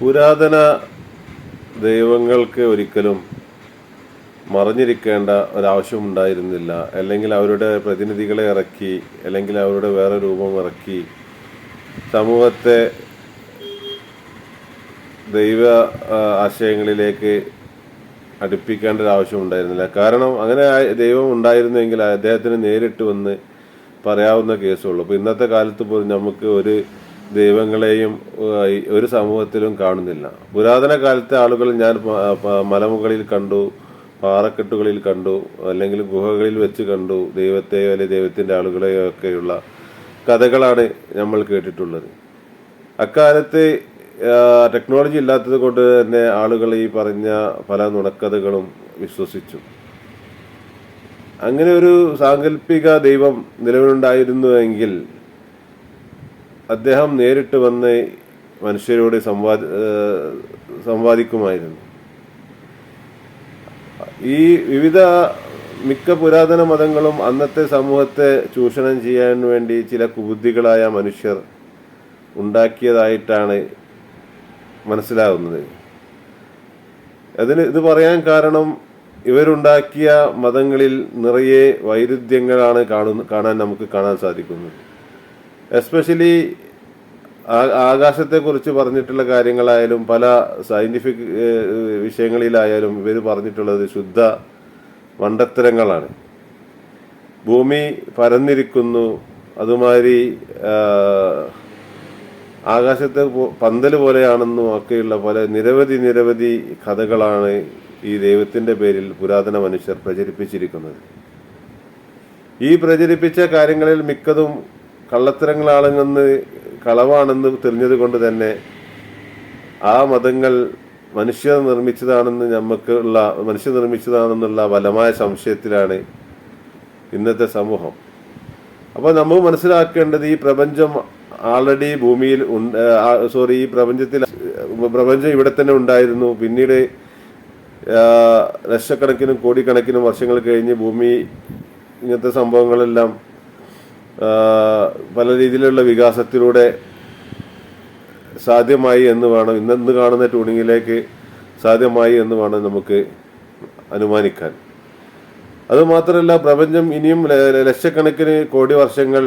പുരാതന ദൈവങ്ങൾക്ക് ഒരിക്കലും മറിഞ്ഞിരിക്കേണ്ട ഒരാവശ്യം ഉണ്ടായിരുന്നില്ല. അല്ലെങ്കിൽ അവരുടെ പ്രതിനിധികളെ ഇറക്കി അല്ലെങ്കിൽ അവരുടെ വേറെ രൂപം ഇറക്കി. സമൂഹത്തെ ദൈവ ആശയങ്ങളിലേക്ക് അടുപ്പിക്കേണ്ട ഒരു ആവശ്യം ഉണ്ടായിരുന്നില്ല. കാരണം അങ്ങനെ ദൈവം ഉണ്ടായിരുന്നെങ്കിൽ അദ്ദേഹത്തിന് നേരിട്ട് വന്ന് പറയാവുന്ന കേസുള്ളൂ. അപ്പോൾ ഇന്നത്തെ കാലത്ത് പോലും നമുക്ക് ഒരു ദൈവങ്ങളെയും ഒരു സമൂഹത്തിലും കാണുന്നില്ല. പുരാതന കാലത്തെ ആളുകൾ ഞാൻ മലമുകളിൽ കണ്ടു പാറക്കെട്ടുകളിൽ കണ്ടു അല്ലെങ്കിൽ ഗുഹകളിൽ വെച്ച് കണ്ടു ദൈവത്തെയോ അല്ലെങ്കിൽ ദൈവത്തിന്റെ ആളുകളെയോ ഒക്കെയുള്ള കഥകളാണ് നമ്മൾ കേട്ടിട്ടുള്ളത്. അക്കാലത്ത് ടെക്നോളജി ഇല്ലാത്തത് കൊണ്ട് തന്നെ ആളുകൾ ഈ പറഞ്ഞ പല നുണക്കഥകളും വിശ്വസിച്ചു. അങ്ങനെ ഒരു സാങ്കല്പിക ദൈവം നിലവിലുണ്ടായിരുന്നുവെങ്കിൽ അദ്ദേഹം നേരിട്ട് വന്ന് മനുഷ്യരോട് സംവാദ സംവാദിക്കുമായിരുന്നു. ഈ വിവിധ മിക്ക പുരാതന മതങ്ങളും അന്നത്തെ സമൂഹത്തെ ചൂഷണം ചെയ്യാൻ വേണ്ടി ചില കുബുദ്ധികളായ മനുഷ്യർ ഉണ്ടാക്കിയതായിട്ടാണ് മനസ്സിലാകുന്നത് അതിന് ഇത് പറയാൻ കാരണം ഇവരുണ്ടാക്കിയ മതങ്ങളിൽ നിറയെ വൈരുദ്ധ്യങ്ങളാണ് കാണുന്ന കാണാൻ നമുക്ക് കാണാൻ സാധിക്കുന്നത്. എസ്പെഷ്യലി ആകാശത്തെക്കുറിച്ച് പറഞ്ഞിട്ടുള്ള കാര്യങ്ങളായാലും പല സയന്റിഫിക് വിഷയങ്ങളിലായാലും ഇവർ പറഞ്ഞിട്ടുള്ളത് ശുദ്ധ മണ്ടത്തരങ്ങളാണ്. ഭൂമി പരന്നിരിക്കുന്നു അതുമാതിരി ആകാശത്തെ പന്തൽ പോലെയാണെന്നും ഒക്കെയുള്ള പല നിരവധി നിരവധി കഥകളാണ് ഈ ദൈവത്തിന്റെ പേരിൽ പുരാതന മനുഷ്യർ പ്രചരിപ്പിച്ചിരിക്കുന്നത്. ഈ പ്രചരിപ്പിച്ച കാര്യങ്ങളിൽ മിക്കതും കള്ളത്തരങ്ങളാണെന്ന് കളവാണെന്ന് തെളിഞ്ഞത് കൊണ്ട് തന്നെ ആ മതങ്ങൾ മനുഷ്യർ നിർമ്മിച്ചതാണെന്ന് നമുക്കുള്ള മനുഷ്യ നിർമ്മിച്ചതാണെന്നുള്ള ബലമായ സംശയത്തിലാണ് ഇന്നത്തെ സമൂഹം. അപ്പോൾ നമ്മൾ മനസ്സിലാക്കേണ്ടത് ഈ പ്രപഞ്ചം ആൾറെഡി ഭൂമിയിൽ സോറി ഈ പ്രപഞ്ചത്തിൽ പ്രപഞ്ചം ഇവിടെ തന്നെ ഉണ്ടായിരുന്നു. പിന്നീട് ലക്ഷക്കണക്കിനും കോടിക്കണക്കിനും വർഷങ്ങൾ കഴിഞ്ഞ് ഭൂമി ഇങ്ങനത്തെ സംഭവങ്ങളെല്ലാം പല രീതിയിലുള്ള വികാസത്തിലൂടെ സാധ്യമായി എന്ന് വേണം. ഇന്ന് കാണുന്ന ട്യൂണിങ്ങിലേക്ക് സാധ്യമായി എന്ന് വേണം നമുക്ക് അനുമാനിക്കാൻ. അതുമാത്രമല്ല പ്രപഞ്ചം ഇനിയും ലക്ഷക്കണക്കിന് കോടി വർഷങ്ങൾ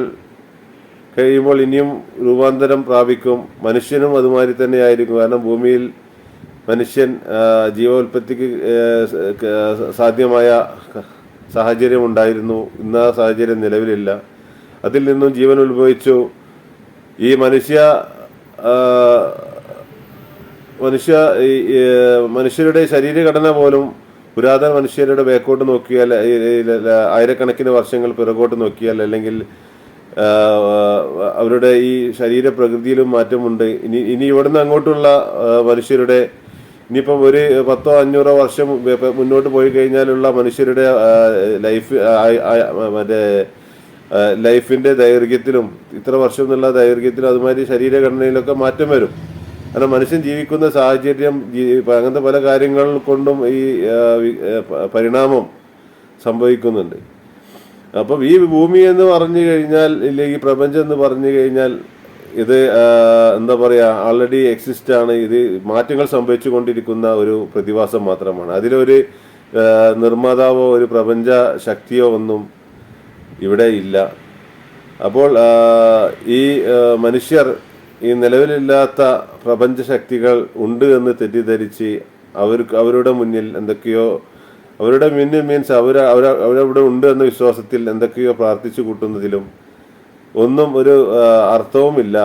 കഴിയുമ്പോൾ ഇനിയും രൂപാന്തരം പ്രാപിക്കും. മനുഷ്യനും അതുമാതിരി തന്നെയായിരിക്കും കാരണം ഭൂമിയിൽ മനുഷ്യൻ ജീവോൽപത്തിക്ക് സാധ്യമായ സാഹചര്യം ഉണ്ടായിരുന്നു. ഇന്ന് ആ സാഹചര്യം നിലവിലില്ല. അതിൽ നിന്നും ജീവൻ ഉത്ഭവിച്ചു. ഈ മനുഷ്യ മനുഷ്യ മനുഷ്യരുടെ ശരീരഘടന പോലും പുരാതന മനുഷ്യരുടെ ബേക്കോട്ട് നോക്കിയാൽ ആയിരക്കണക്കിന് വർഷങ്ങൾ പിറകോട്ട് നോക്കിയാൽ അല്ലെങ്കിൽ അവരുടെ ഈ ശരീരപ്രകൃതിയിലും മാറ്റമുണ്ട്. ഇനി ഇനി ഇവിടുന്ന് അങ്ങോട്ടുള്ള മനുഷ്യരുടെ ഇനിയിപ്പം ഒരു പത്തോ അഞ്ഞൂറോ വർഷം മുന്നോട്ട് പോയി കഴിഞ്ഞാലുള്ള മനുഷ്യരുടെ ലൈഫ് മറ്റേ ആ, ലൈഫിന്റെ ദൈർഘ്യത്തിലും ഇത്ര വർഷം എന്നുള്ള ദൈർഘ്യത്തിലും അതുമാതിരി ശരീരഘടനയിലൊക്കെ മാറ്റം വരും. കാരണം മനുഷ്യൻ ജീവിക്കുന്ന സാഹചര്യം അങ്ങനത്തെ പല കാര്യങ്ങൾ കൊണ്ടും ഈ പരിണാമം സംഭവിക്കുന്നുണ്ട്. അപ്പം ഈ ഭൂമി എന്ന് പറഞ്ഞു കഴിഞ്ഞാൽ ഇല്ലെങ്കിൽ പ്രപഞ്ചം എന്ന് പറഞ്ഞു കഴിഞ്ഞാൽ ഇത് എന്താ പറയുക ആൾറെഡി എക്സിസ്റ്റ് ആണ്. ഇത് മാറ്റങ്ങൾ സംഭവിച്ചു കൊണ്ടിരിക്കുന്ന ഒരു പ്രതിഭാസം മാത്രമാണ്. അതിലൊരു നിർമ്മാതാവോ ഒരു പ്രപഞ്ച ശക്തിയോ ഒന്നും ഇവിടെ ഇല്ല. അപ്പോൾ ഈ മനുഷ്യർ ഈ നിലവിലില്ലാത്ത പ്രപഞ്ചശക്തികൾ ഉണ്ട് എന്ന് തെറ്റിദ്ധരിച്ച് അവർക്ക് അവരുടെ മുന്നിൽ എന്തൊക്കെയോ അവരുടെ മുന്നിൽ മീൻസ് അവർ അവരവിടെ ഉണ്ട് എന്ന വിശ്വാസത്തിൽ എന്തൊക്കെയോ പ്രാർത്ഥിച്ചു കൂട്ടുന്നതിലും ഒന്നും ഒരു അർത്ഥവുമില്ല.